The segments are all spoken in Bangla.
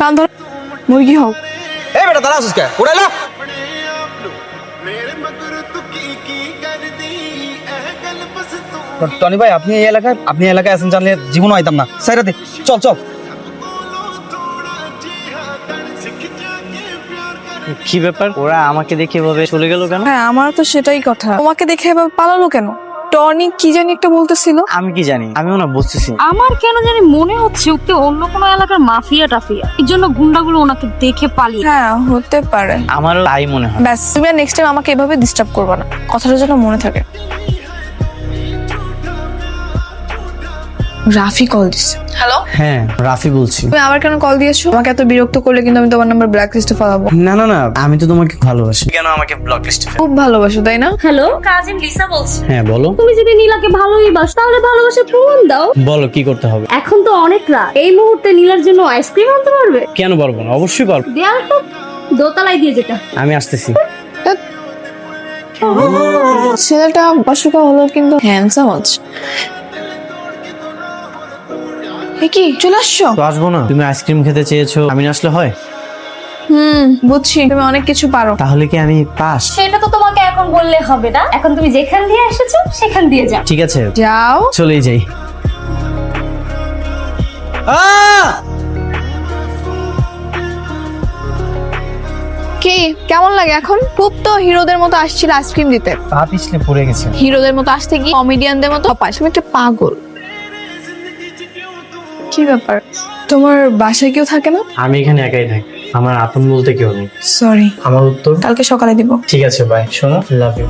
কান ধর। মুরগি হোক এই বেটা দাঁড়া আসিস কে? উড়াইলা টনি ভাই আপনি এই এলাকায় আপনি এই এলাকায় আছেন জানলে জীবনও আইতাম না। সাইরাতে চল চল। কি ব্যাপার? ওরা আমাকে দেখে এভাবে চলে গেল কেন? হ্যাঁ আমার তো সেটাই কথা। তোমাকে দেখে এবার পালালো কেন? টনি কি জানি একটা বলতেছিল? আমি কি জানি? আমিও না বুঝতেছি না। আমার কেন জানি মনে হচ্ছে ওকে অন্য কোনো এলাকার মাফিয়া টাফিয়া। এই জন্য গুন্ডাগুলো ওনাকে দেখে পালিয়ে হ্যাঁ হতে পারে। আমারও তাই মনে হয়। ব্যাস তুমি আর নেক্সট টাইম আমাকে এভাবে ডিস্টার্ব করবে না। কথাটা যেন মনে থাকে। রাফি কল দিচ্ছে হ্যালো হ্যাঁ রাফি বলছি। তুমি আবার কেন কল দিয়েছ? আমাকে এত বিরক্ত করলে কিন্তু আমি তোমার নাম্বার ব্ল্যাক লিস্টে ফেলাবো। না না না আমি তো তোমাকে ভালোবাসি। কেন আমাকে ব্লক লিস্টে খুব ভালোবাসো তাই না? হ্যালো কাজিন লিসা বলছি। হ্যাঁ বলো। তুমি যদি নীলাকে ভালোই বাস তাহলে ভালোবাসা প্রমাণ দাও। বলো কি করতে হবে? এখন তো অনেক রাত। এই মুহূর্তে নীলার জন্য আইসক্রিম আনতে পারবে? কেন পারব না? অবশ্যই পারব। দেয়াল তো দোতলায় দিয়ে যেটা আমি আসতেছি। ছেলেটা অসুখ হলো কিন্তু হ্যান্ডসাম আছে। এ কি চলে আসছো? তো আসব না। তুমি আইসক্রিম খেতে চেয়েছো আমি না আসলে হয়? হুম বুঝছি তুমি অনেক কিছু পারো। তাহলে কি আমি পাস? সেটা তো তোমাকে এখন বললে হবে না। এখন তুমি যেখান দিয়ে এসেছ সেখান দিয়ে যাও। ঠিক আছে। যাও। চলেই যাই। কি কেমন লাগে এখন? খুব তো হিরোদের মতো আসছিল আইসক্রিম দিতে। পা পিছলে পড়ে গেছে। হিরোদের মতো আসতে গিয়ে কমেডিয়ানদের মতো। পাস তুমি একটা পাগল। কি ব্যাপার? তোমার বাসায় কেউ থাকে না? আমি এখানে একাই থাকি। আমার আপন বলতে কেউ নেই। সরি আমার উত্তর? কালকে সকালে দিব। ঠিক আছে বাই শোনো লাভ ইউ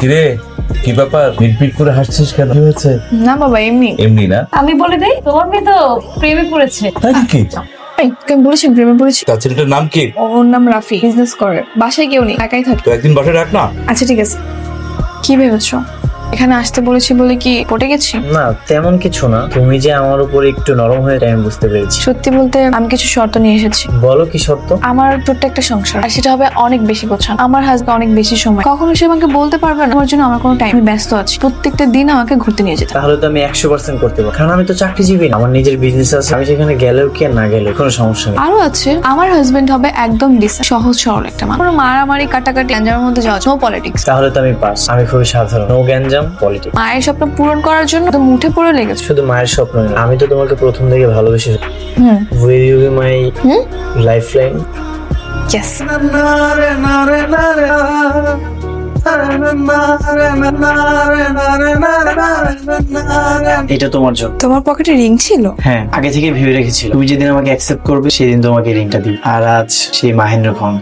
কিরে কি ব্যাপার? মিটমিট করে হাসছিস কেন? কি হয়েছে? না বাবা এমনি। এমনি না? আমি বলে দেই তোমার মেয়ে তো প্রেমে পড়েছে। তাই নাকি? এই, তুমি বলেছি প্রেমে পড়েছি? তার ছেলেটার নাম কি? ওর নাম রাফি বিজনেস করে। বাসায় কেউ নেই একাই থাকে। তো একদিন বাসায় রাখ না। আচ্ছা ঠিক আছে। কি ভেবেছো? এখানে আসতে বলেছি বলে কি পটে গেছি? না তেমন কিছু না। তুমি যে আমার উপর একটু নরম হয়ে আমি বুঝতে পেরেছি। সত্যি বলতে আমি কিছু শর্ত নিয়ে এসেছি। বলো কি সত্য আমার ছোট্ট একটা সংসার আর সেটা হবে অনেক বেশি গোছানো। আমার হাজবেন্ড অনেক বেশি সময়। কখনো সে আমাকে বলতে পারবে না। আমার জন্য আমার কোনো টাইম ব্যস্ত আছে। প্রত্যেকটা দিন আমাকে ঘুরতে নিয়ে যেতে হবে। তাহলে তো আমি একশো পার্সেন্ট করতে পারব। কারণ আমি তো চাকরিজীবী না। আমার নিজের বিজনেস আছে। আমি সেখানে গেলেও কি আর না গেলেও কোনো সমস্যা নেই। আরও আছে আমার হাজবেন্ড হবে একদম ডিসেন্ট সহজ সরল একটা মানুষ। কোনো মারামারি কাটাকাটি গ্যাঞ্জামের মধ্যে যাওয়া নো পলিটিক্স তাহলে তো আমি পাস আমি খুবই সাধারণ। নো গ্যাঞ্জাম পলিটিক্স মায়ের স্বপ্ন পূরণ করার জন্য তো মুঠে পড়ে লেগেছে। শুধু মায়ের স্বপ্ন না আমি তো তোমাকে প্রথম থেকে ভালোবেসে হুম। Will you be my life line yes এটা তোমার জন্য। তোমার পকেটে রিং ছিল? হ্যাঁ আগে থেকে ভেবে রেখেছিল তুমি যেদিন আমাকে অ্যাকসেপ্ট করবে সেদিন তোমাকে রিংটা দিই। আর আজ সেই মাহেন্দ্র খন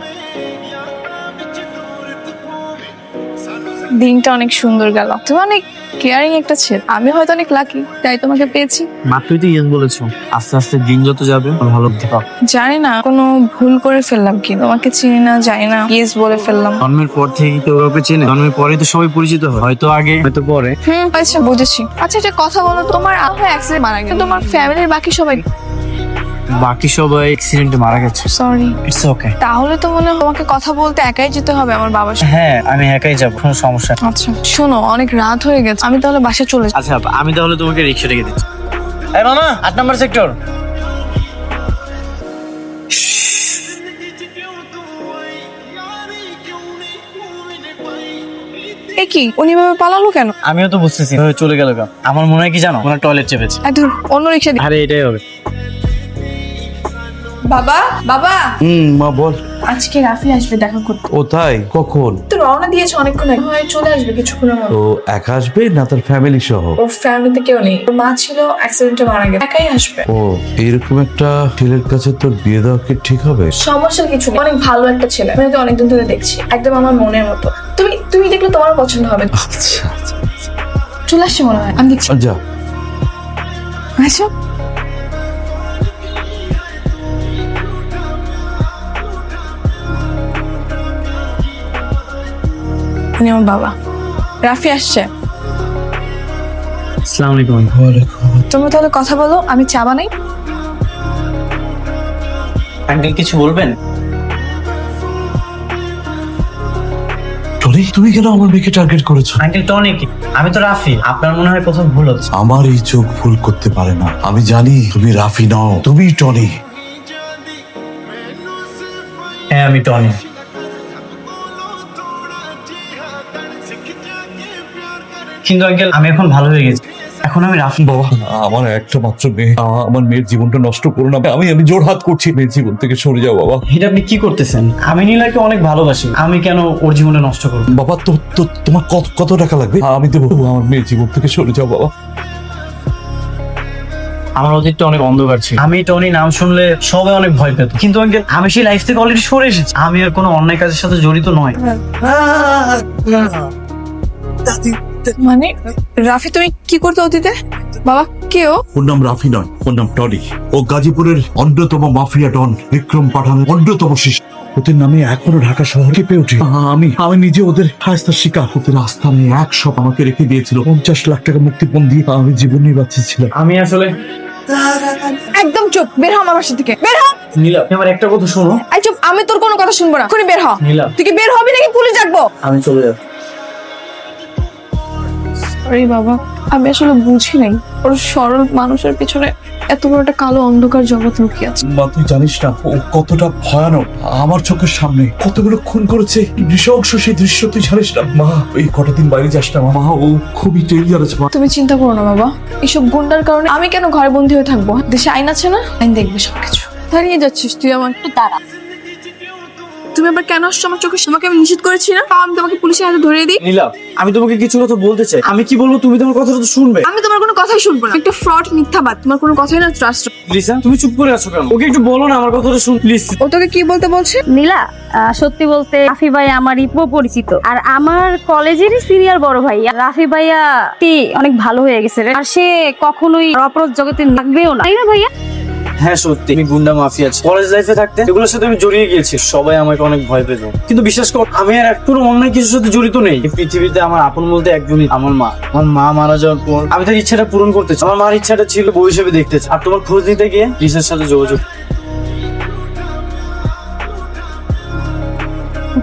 দিনটা অনেক সুন্দর গেল। তুমি অনেক কেয়ারিং একটা ছেলে। আমি হয়তো অনেক লাকি তাই তোমাকে পেয়েছি। মাত্রই তো ইয়েস বলেছ। আস্তে আস্তে দিন যত যাবে ভালো পারো জানি না কোনো ভুল করে ফেললাম কি? তোমাকে চিনি না জানি না ইয়েস বলে ফেললাম। জন্মের পর থেকে তো ওকে চেনে। জন্মের পরে তো সবাই পরিচিত হয়। হয়তো আগে হয়তো পরে। হুম আচ্ছা বুঝেছি। আচ্ছা একটা কথা বলো তোমার আব্বা অ্যাক্সিডেন্ট মারা গেছে। তোমার ফ্যামিলির বাকি সবাই বাকি সবাই অ্যাক্সিডেন্টে মারা গেছে। সরি ইটস ওকে তাহলে তো মনে হয় তোমাকে কথা বলতে একাই যেতে হবে আমার বাবার সাথে। হ্যাঁ আমি একাই যাব কোনো সমস্যা। আচ্ছা শোনো অনেক রাত হয়ে গেছে। আমি তাহলে বাসায় চলে যাই। আচ্ছা আমি তাহলে তোমাকে রিক্সা রেখে দিচ্ছি। এই মামা আট নাম্বার সেক্টর এ কি উনি ভাবে পালালো কেন? আমিও তো বুঝতেছি এভাবে চলে গেল কেন? আমার মনে হয় কি জানো ওনার টয়লেট চেপেছে। ধর অন্য রিক্সা আরে এটাই হবে। বাবা বাবা। হুম মা বল। আজকে রাফি আসবে দেখা করতে। কোথায়? কখন? তো রওনা দিয়েছে অনেকক্ষণ আগে। হয় চলে আসবে কিছুক্ষণের মধ্যে তো একা আসবে না তার ফ্যামিলি সহ? ওর ফ্যামিলিতে কেউ নেই। ওর মা ছিল অ্যাক্সিডেন্টে মারা গেছে। একাই আসবে। ও এইরকম একটা ছেলের কাছে তোর বিয়ে দেওয়া কি ঠিক হবে? সমস্যা কিছু নেই। অনেক ভালো একটা ছেলে। আমি ওকে অনেকদিন ধরে দেখছি। একদম আমার মনের মতো। তুমি তুমি দেখলে তোমার পছন্দ হবে। আচ্ছা আচ্ছা চলে আসছে মনে হয়। আমি দেখছি। যা। আচ্ছা উনি আমার বাবা। রাফি আসছে। আসসালামু আলাইকুম। তোমরা তাহলে কথা বলো আমি চা বানাই। আঙ্কেল কিছু বলবেন? টনি তুমি কেন আমার মেয়েকে টার্গেট করেছ? আঙ্কেল টনি কি? আমি তো রাফি আপনার মনে হয় কোথাও ভুল হচ্ছে। আমার এই চোখ ভুল করতে পারে না। আমি জানি তুমি রাফি নও তুমি টনি। হ্যাঁ আমি টনি। কিন্তু আঙ্কেল আমি এখন ভালো হয়ে গেছি। এখন আমি রাফি। বাবা আমার একটা মাত্র মেয়ে আ- আমার মেয়ের জীবনটা নষ্ট করো না। আমি আমি জোর হাত করছি মেয়ের জীবন থেকে সরে যাও বাবা। এটা আপনি কি করতেছেন? আমি নীলাকে অনেক ভালোবাসি। আমি কেন ওর জীবনটা নষ্ট করব? বাবা তো তো তোমার কত কত টাকা লাগবে? আমি দেবো আমার মেয়ের জীবন থেকে সরে যাও বাবা। আমার অতীতটা অনেক অন্ধকার ছিল। আমি টনি নাম শুনলে সবাই অনেক ভয় পেত। কিন্তু আঙ্কেল আমি সেই লাইফ থেকে অলরেডি সরে এসেছি। আমি আর কোনো অন্যায় কাজের সাথে জড়িত নয়। মানে রাফি তুমি কি করতে অতীতে? বাবা কেউ ওর নাম রাফি নয় ওর নাম টনি। ও গাজীপুরের অন্যতম মাফিয়া ডন বিক্রম পাঠানের অন্যতম শিষ্য। ওদের নামে এখনও ঢাকা শহর কেঁপে ওঠে। আমি আমি নিজে ওদের হাস্তার শিকার। ওদের আস্থানে এক সব আমাকে রেখে দিয়েছিল। পঞ্চাশ লাখ টাকা মুক্তিপণ দিয়ে আমি জীবন নিয়ে বাঁচিয়েছিলাম আমি আসলে একদম চুপ বের হ আমার বাসা থেকে। বের হ! নীলা তুমি আমার একটা কথা শোনো। এই চুপ আমি তোর কোনো কথা শুনব না। এখনই বের হ। নীলা। তুই কি বের হবি নাকি পুলিশ ডাকবো? আমি চলে যাব আরে বাবা আমি আসলে বুঝি নাই। ওর সরল মানুষের পিছনে এত বড় একটা কালো অন্ধকার জগৎ লুকিয়ে আছে। মা তুই জানিস না ও কতটা ভয়ানক। আমার চোখের সামনে কতগুলো খুন করেছে। নৃশংস সেই দৃশ্য তুই জানিস না। মা এই কটা দিন বাইরে যাস না মা। ও খুবই ডেঞ্জারাস মা। তুমি চিন্তা করো না বাবা। এসব গুন্ডার কারণে আমি কেন ঘরে বন্দি হয়ে থাকব? দেশে আইন আছে না? আইন দেখবে সবকিছু। দাঁড়িয়ে যাচ্ছিস তুই আমার একটু দাঁড়া। তুমি আবার কেন আসছো আমার চোখে? তোমাকে আমি নিষেধ করেছি না? তাও আমি তোমাকে পুলিশের হাতে ধরিয়ে দিই। নীলা আমি তোমাকে কিছু কথা বলতে চাই। আমি কি বলব? তুমি তোমার কথাটা তো শুনবে। আমি তোমার কোনো কথাই শুনব না। একটা ফ্রড মিথ্যাবাদ। তোমার কোনো কথাই না ট্রাস্ট লিসা তুমি চুপ করে আছো কেন? ওকে একটু বলো না আমার কথাটা শুন প্লিজ। ও তোকে কি বলতে বলছে? নীলা আহ, সত্যি বলতে রাফি ভাই আমার ইপো পরিচিত। আর আমার কলেজেরই সিনিয়র বড় ভাই। আর রাফি ভাইয়া সত্যি অনেক ভালো হয়ে গেছে রে। আর সে কখনোই অপরাধ জগতে লাগবেও না। তাই না ভাইয়া? হ্যাঁ সত্যি। আমি গুন্ডা মাফিয়া আছি কলেজ লাইফে থাকতে এগুলোর সাথে আমি জড়িয়ে গিয়েছি। সবাই আমাকে অনেক ভয় পেত। কিন্তু বিশ্বাস কর আমি আর এক কোনো অন্যায় কিছুর সাথে জড়িত নেই। পৃথিবীতে আমার আপন বলতে একজনই আমার মা। আমার মা মারা যাওয়ার পর আমি তার ইচ্ছাটা পূরণ করতে চাই। আমার মার ইচ্ছাটা ছিল বউ হিসেবে দেখতে চাই। আর তোমার খোঁজ নিতে গিয়ে রিসার সাথে যোগাযোগ।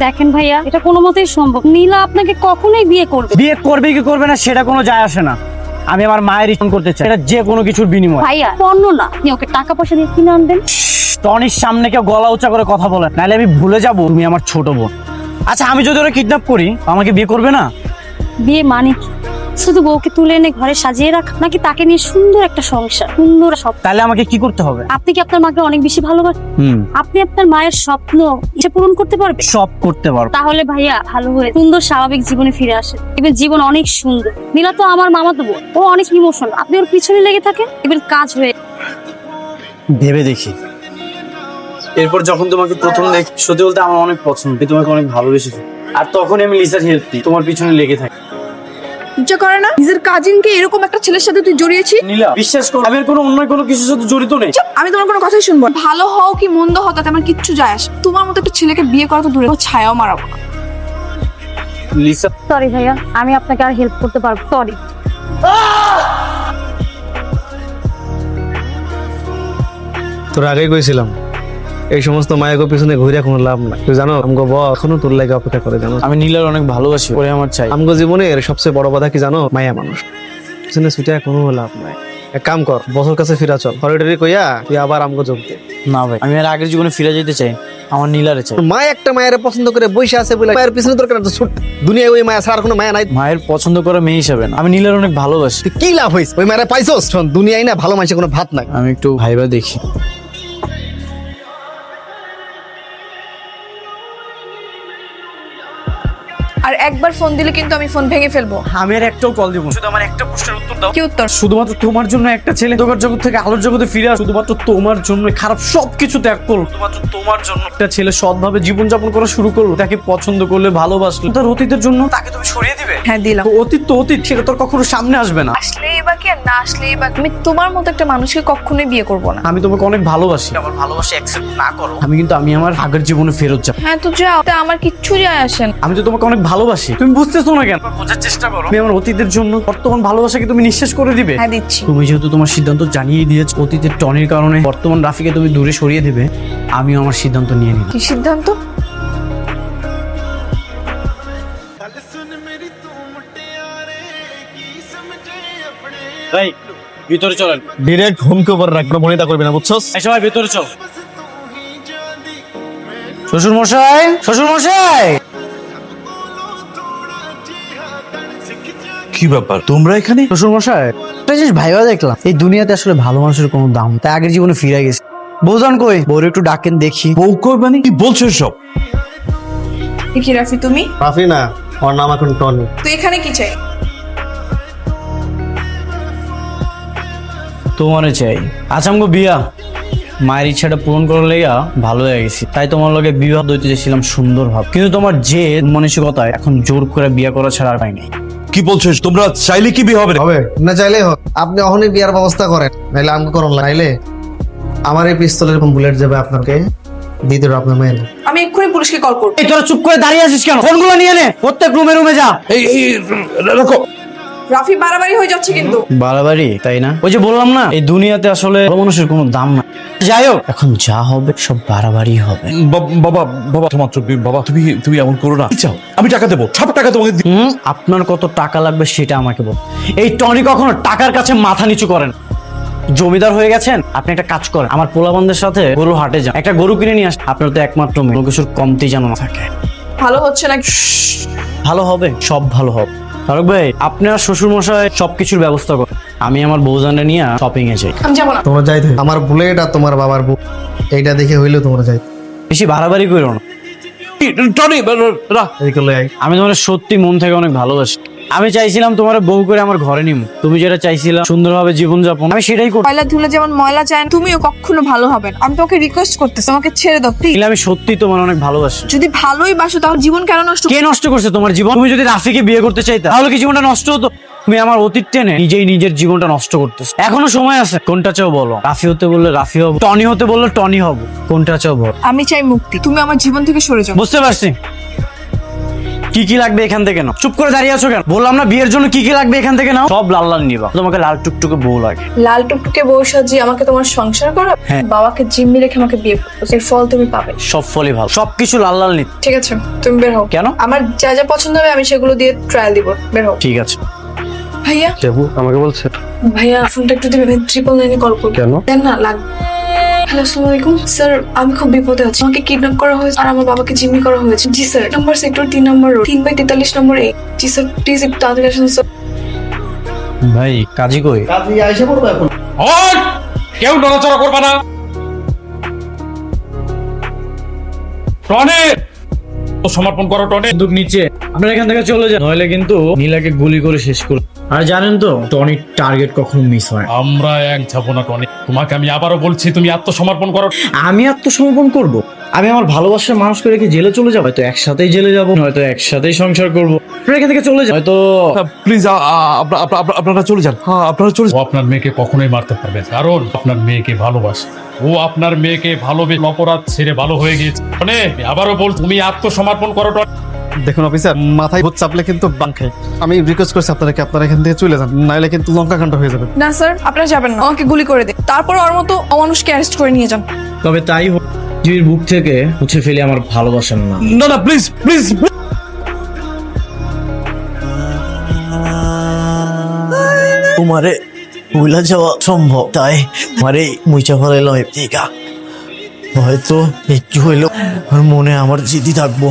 দেখেন ভাইয়া এটা কোনো মতেই সম্ভব। নীলা আপনাকে কখনোই বিয়ে করবে বিয়ে করবে কি করবে না সেটা কোনো যায় আসে না। আমি আমার মায়ের রিটার্ন করতে চাই। এটা যে কোনো কিছুর বিনিময়। ভাইয়া পণ্য না। আপনি ওকে টাকা পয়সা দিয়ে কিনে আনবেন? টনির সামনে কেউ গলা উঁচা করে কথা বলে। নাহলে আমি ভুলে যাব তুমি আমার ছোট বোন। আচ্ছা আমি যদি ওরা কিডন্যাপ করি আমাকে বিয়ে করবে না? বিয়ে মানে কি? শুধু বউকে তুলে এনে ঘরে সাজিয়ে রাখা নাকি তাকে নিয়ে সুন্দর একটা সংসার সুন্দর সব তাহলে আমাকে কি করতে হবে? আপনি কি আপনার মাকে অনেক বেশি ভালোবাসেন? হুম। আপনি আপনার মায়ের স্বপ্ন ইচ্ছে পূরণ করতে পারবেন? সব করতে পারব। তাহলে ভাইয়া ভালো হয়ে সুন্দর স্বাভাবিক জীবনে ফিরে আসে এবার জীবন অনেক সুন্দর। নীলা তো আমার মামা দেবো ও অনেক ইমোশনাল আপনি ওর পিছনে লেগে থাকেন এবার কাজ হয়ে ভেবে দেখি। এরপর যখন তোমাকে প্রথম দেখি সত্যি বলতে আমার অনেক পছন্দ তোমাকে অনেক ভালোবেসেছি। আর তখনই আমি লিসার হেল্প দিই তোমার পিছনে লেগে থাকি। ইচ্ছা করে না নিজের কাজিনকে এরকম একটা ছেলের সাথে তুই জড়িয়েছি নীলা বিশ্বাস করো আমি আর কোনো অন্য কোনো কিছুর সাথে জড়িত নেই চুপ, আমি তোমার কোনো কথাই শুনব না। ভালো হও কি মন্দ হও তাতে আমার কিচ্ছু যায় আসে না। তোমার মতো একটা ছেলেকে বিয়ে করা তো দূরে ছায়াও মারাবো না। লিসা সরি ভাইয়া আমি আপনাকে আর হেল্প করতে পারব সরি তোর আগেই কইছিলাম এই সমস্ত মায়ের পিছনে ঘুরে কোনো লাভ নাই। তুই জানো আমগো ব এখনও তোর লাগে অপেক্ষা করে জানো? আমি নীলার অনেক ভালোবাসি ওরে আমার চাই। আমগো জীবনের সবচেয়ে বড় কথা কি জানো? মায়া মানুষ। পিছনে ছুটে কোনো লাভ নাই। এক কাম কর বছর কাছে ফিরা চল। হরিডরি কইয়া তুই আবার আমগো যোগ দে। না ভাই আমি আর আগের জীবনে ফিরে যেতে চাই আমার নীলারে চাই। মা একটা মায়ের পছন্দ করে বসে আছে বলে মায়ের পিছনে তোর কেন এত ছুট। দুনিয়ায় ওই মায়া ছাড়া আর কোনো মায়া নাই। মায়ের পছন্দ করা মেয়ে হিসাবে আমি নীলার অনেক ভালোবাসি। কি লাভ হইছে ওই মায়ের পাইছস? শোন দুনিয়ায় না ভালো মানুষের কোনো ভাত নাই। আমি একটু ভাইবা দেখি। একবার ফোন দিলে কিন্তু আমি ফোন ভেঙে ফেলব। আমি আর একটাও কল দেবো শুধু আমার একটা প্রশ্নের উত্তর দাও। কি উত্তর? শুধুমাত্র তোমার জন্য একটা ছেলে তোমার জগৎ থেকে আলোর জগতে ফিরে আস শুধুমাত্র তোমার জন্য খারাপ সবকিছু ত্যাগ করল শুধুমাত্র তোমার জন্য। একটা ছেলে সৎভাবে জীবনযাপন করা শুরু করল তাকে পছন্দ করলে ভালোবাসলো। তার অতীতের জন্য তাকে তুমি সরিয়ে দিবে? হ্যাঁ দিলাম। অতীত তো অতীত সেটা তোর কখনো সামনে আসবে না। আসলে আর না আসলেই বা আমি তোমার মতো একটা মানুষকে কখনোই বিয়ে করব না। আমি তোমাকে অনেক ভালোবাসি। আমার ভালোবাসা অ্যাকসেপ্ট না করো। আমি কিন্তু আমি আমার আগের জীবনে ফেরত যাব। হ্যাঁ তো যাও তা আমার কিচ্ছু যায় আসে না। আমি তো তোমাকে অনেক ভালোবাসি। তুমি বুঝতেছো না কেন? বোঝার চেষ্টা করো। আমি আমার অতীতের জন্য বর্তমান ভালোবাসাকে তুমি নিঃশেষ করে দিবে? হ্যাঁ দিচ্ছি। তুমি যেহেতু তোমার সিদ্ধান্ত জানিয়ে দিয়েছ অতীতের টনের কারণে বর্তমান রাফিকে তুমি দূরে সরিয়ে দেবে আমিও আমার সিদ্ধান্ত নিয়ে নিলাম। কি সিদ্ধান্ত? ভাই ভিতরে চলেন। ডিরেক্ট হোম খবর রাখব মনিতা করবি না বুঝছস? এই সবাই ভিতরে চল। শ্বশুর মশাই শ্বশুর মশাই। কি ব্যাপার তোমরা এখানে? শ্বশুর মশাই একটা জিনিস ভাইবা দেখলাম এই দুনিয়াতে আসলে ভালো মানুষের কোনো দাম। তাই আগের জীবনে ফিরে গেছে। বৌজান কই? বউর একটু ডাকেন দেখি। বউ কই মানে? কি বলছো সব কি রাফি তুমি? রাফি না ওর নাম এখন টনি। তুই এখানে কি চাই? তোমারে চাই আচ্ছা আমগো বিয়া মায়ের ইচ্ছাটা পূরণ করার লেগা ভালো হয়ে গেছি তাই তোমার লগে বিবাহ দইতে চেয়েছিলাম সুন্দর ভাব কিন্তু তোমার যে মানসিকতায় এখন জোর করে বিয়া করা ছাড়া আর পাই নাই কি বলছো তোমরা চাইলে কি বিয়ে হবে না? হবে না চাইলে হোক আপনি অহনই বিয়ার ব্যবস্থা করেন নাইলে আমি করুন নাইলে আমার এই পিস্তলের বুলেট যাবে আপনাকে দ্বিতীয় আপনার মেয়ে আমি এক্ষুনি পুলিশকে কল করব এই তোরা চুপ করে দাঁড়িয়ে আছিস কেন ফোনগুলো নিয়ে নে প্রত্যেক রুমে রুমে যা এই এই রাখো রাফি বাড়াবাড়ি হয়ে যাচ্ছে কিন্তু। বাড়াবাড়ি তাই না? ওই যে বললাম না এই দুনিয়াতে আসলে ভালো মানুষের কোনো দাম না যাই হোক এখন যা হবে সব বাড়াবাড়ি হবে। বা- বাবা বাবা তোমার চোখ- বাবা তুমি তুমি এমন করো না। চাও আমি টাকা দেবো সব টাকা তোমাকে দি- হুম? আপনার কত টাকা লাগবে সেটা আমাকে বল। এই টনি কখনো টাকার কাছে মাথা নিচু করেন জমিদার হয়ে গেছেন আপনি একটা কাজ করেন। আমার পোলাবন্ধের সাথে গরু হাটে যান। একটা গরু কিনে নিয়ে আস আপনার তো একমাত্র মেয়ে। কোনো কিছুর কমতি যেন না থাকে। ভালো হচ্ছে না ভালো হবে সব ভালো হবে। তারক ভাই আপনার শ্বশুর মশাই সবকিছুর ব্যবস্থা করেন। আমি আমার বউজানটা নিয়ে শপিং এ যাই। আমি যাব না। তোমরা যাইতে। আমার বুলেট আর তোমার বাবার বুক এইটা দেখে হইলেও তোমরা যাই বেশি বাড়াবাড়ি করো না। টনি রা। এদিকে লই আই আমি তোমার সত্যি মন থেকে অনেক ভালোবাসি। আমি চাইছিলাম তোমার বউ করে আমার ঘরে নিম। তুমি যেটা চাইছিলা সুন্দরভাবে জীবনযাপন আমি সেটাই করতে ময়লা ধুলে যেমন ময়লা চায় তুমিও কখনো ভালো হবে না। আমি তোমাকে রিকোয়েস্ট করতেছি আমাকে ছেড়ে দাও প্লিজ আমি সত্যি তোমার অনেক ভালোবাসি। যদি ভালোই বাসো তাহলে জীবন কেন নষ্ট কে নষ্ট করছে তোমার জীবন? তুমি যদি রাফিকে বিয়ে করতে চাইতা তাহলে কি জীবনটা নষ্ট হতো? তুমি আমার অতীত টেনে নিজেই নিজের জীবনটা নষ্ট করতেছো। এখনও সময় আছে কোনটা চাও বলো? রাফি হতে বললে রাফি হব টনি হতে বললে টনি হব কোনটা চাও বলো? আমি চাই মুক্তি তুমি আমার জীবন থেকে সরে যাও। বুঝতে পারছি? কি কি লাগবে এখান থেকে নাও। চুপ করে দাঁড়িয়ে আছো কেন? বললাম না বিয়ের জন্য কি কি লাগবে এখান থেকে নাও। সব লাল লাল নিবা তোমাকে লাল টুকটুকে বউ লাগে। লাল টুকটুকে বউ সাজিয়ে আমাকে তোমার সংসার করা? হ্যাঁ। বাবাকে জিম্মি রেখে আমাকে বিয়ে করতে এর ফল তুমি পাবে। সব ফলই ভালো। সবকিছু লাল লাল নিতে। ঠিক আছে তুমি বের হও। কেন? আমার যা যা পছন্দ হবে আমি সেগুলো দিয়ে ট্রায়াল দিব। বের হও। ঠিক আছে। ভাইয়া? দেবু আমাকে বলছে। ভাইয়া ফোনটা একটু দিবেন ট্রিপল নাইনে কল করব। কেন? দেন না লাগ হ্যালো আসসালামু আলাইকুম স্যার আমি খুব বিপদে আছি। আমাকে কিডন্যাপ করা হয়েছে আর আমার বাবাকে জিম্মি করা হয়েছে। জি স্যার। নাম্বার সেক্টর তিন নম্বর তিন বাই তেতাল্লিশ নম্বর এ জি স্যার প্লিজ একটু তাড়াতাড়ি আসুন স্যার। ভাই কাজী কই? কাজী আইসা পড়ব এখন। ওই! কেউ নড়াচড়া করবে না। টনে সমর্পণ করো টনে বন্দুক নিচে। আপনারা এখান থেকে চলে যান। নইলে কিন্তু নীলাকে গুলি করে শেষ করো আর জানেন তো টনির টার্গেট কখনো মিস হয় আমরা এক যাব না টনে তোমাকে আমি আবারও বলছি তুমি আত্মসমর্পণ করো। আমি আত্মসমর্পণ করব? আমি আমার ভালোবাসার মানুষকে রেখে জেলে চলে যাব? হয়তো একসাথেই জেলে যাব হয়তো একসাথেই সংসার করব। আপনারা এখান থেকে চলে যান হয়তো প্লিজ আপনারা চলে যান। হ্যাঁ আপনারা চলে ও আপনার মেয়েকে কখনোই মারতে পারবে না, কারণ আপনার মেয়েকে ভালোবাসে। ও আপনার মেয়েকে ভালোবেসে অপরাধ ছেড়ে ভালো হয়ে গিয়েছে। টনে আবারও বল তুমি আত্মসমর্পণ করো টনে। দেখুন অফিসার মাথায় ভূত চাপলে কিন্তু বাং খাই আমি রিকোয়েস্ট করছি আপনারা কি আপনারা এখান থেকে চলে যান নাইলে কিন্তু লঙ্কা কাণ্ড হয়ে যাবে। না স্যার আপনারা যাবেন না। আমাকে গুলি করে দিন। তারপর ওর মতো অমানুষকে অ্যারেস্ট করে নিয়ে যান। তবে তাই হোক পৃথিবীর বুক থেকে মুছে ফেলে আমার ভালোবাসার না। না না প্লিজ প্লিজ তোমারে ভুলা যাওয়া সম্ভব তাই আমারে মুইচা ফেলাইলাম টিকা হয়তো একটু হইল আমার মনে আমার জিদি থাকব।